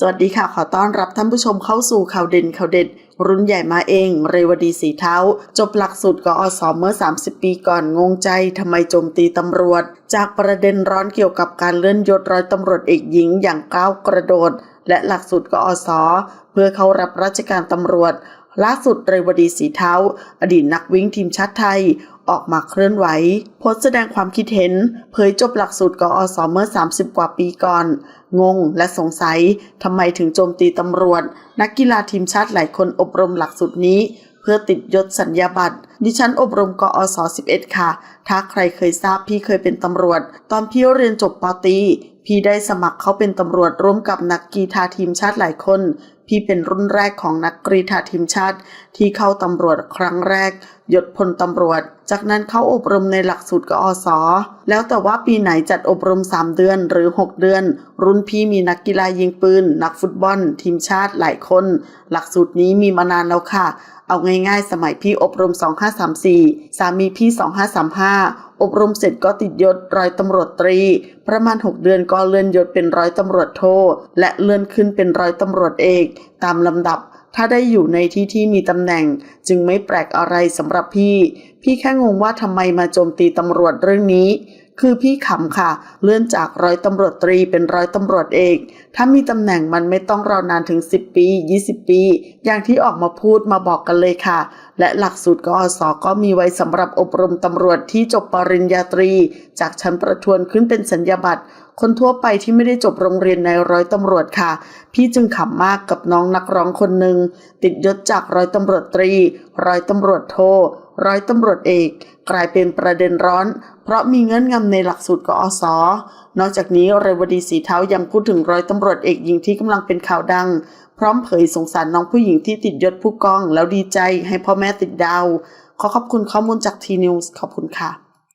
สวัสดีค่ะ ขอต้อนรับท่านผู้ชมเข้าสู่ข่าวเด่นข่าวเด็ด รุ่นใหญ่มาเอง เรวดีสีเท้า จบหลักสูตรกอสเมื่อ 30 ปีก่อนงงใจทำไมโจมตีตำรวจ จากประเด็นร้อนเกี่ยวกับการเลื่อนยศร้อยตำรวจเอกหญิงอย่างก้าวกระโดด และหลักสูตรกอสเพื่อเข้ารับราชการตำรวจ ล่าสุดเรวดีสีเท้า อดีตนักวิ่งทีมชาติไทย ออกมาเคลื่อนไหวโพสต์แสดงความคิดเห็น เผยจบหลักสูตรกอสเมื่อ 30 กว่าปีก่อน งงและสงสัยทำไมถึงโจมตีตำรวจ นักกีฬาทีมชาติหลายคนอบรมหลักสูตรนี้ เพื่อติดยศสัญญาบัตรดิฉันอบรมกอส11 ค่ะ ถ้าใครเคยทราบพี่เคยเป็นตำรวจ ตอนพี่เรียนจบปตี พี่ได้สมัครเข้าเป็นตำรวจร่วมกับนักกีฬาทีมชาติหลายคน พี่เป็นรุ่นแรกของนักกรีฑาทีมชาติ ที่เข้าตำรวจครั้งแรก ยศพลตำรวจ จากนั้นเข้าอบรมในหลักสูตรกอสแล้วแต่ว่าปีไหนจัดอบรม 3 เดือนหรือ 6 เดือน รุ่นพี่มีนักกีฬายิงปืน นักฟุตบอล ทีมชาติหลายคน หลักสูตรนี้มีมานานแล้วค่ะ เอาง่ายๆ สมัยพี่อบรม 2534 สามีพี่ 2535 อบรมเสร็จก็ติดยศร้อยตำรวจตรี ประมาณ 6 เดือนก็เลื่อนยศเป็นร้อยตำรวจโท และเลื่อนขึ้นเป็นร้อยตำรวจเอก ตามลำดับ ถ้าได้อยู่ในที่ที่มีตำแหน่ง จึงไม่แปลกอะไรสำหรับพี่ พี่แค่งงว่าทำไมมาโจมตีตำรวจเรื่องนี้ คือพี่ขำค่ะ เลื่อนจากร้อยตำรวจตรีเป็นร้อยตำรวจเอก ถ้ามีตำแหน่งมันไม่ต้องรอนานถึง 10 ปี 20 ปี อย่างที่ออกมาพูดมาบอกกันเลยค่ะ และหลักสูตรกอสก็มีไว้สำหรับอบรมตำรวจที่จบปริญญาตรี จากชั้นประทวนขึ้นเป็นสัญญาบัตรคนทั่วไปที่ไม่ได้จบโรงเรียนในร้อยตำรวจค่ะ พี่จึงขำมากกับน้องนักร้องคนหนึ่งติดยศจากร้อยตำรวจตรี ร้อยตำรวจโท ร้อยตำรวจเอก กลายเป็นประเด็นร้อน เพราะมีเงื่อนงำในหลักสูตรกอสอนอกจากนี้เรวดีสีเท้ายังพูดถึงร้อยตำรวจเอกหญิงที่กำลังเป็นข่าวดัง พร้อมเผยสงสารน้องผู้หญิงที่ติดยศผู้กอง แล้วดีใจให้พ่อแม่ติดดาว ขอขอบคุณข้อมูลจากทีนิวส์ขอบคุณค่ะ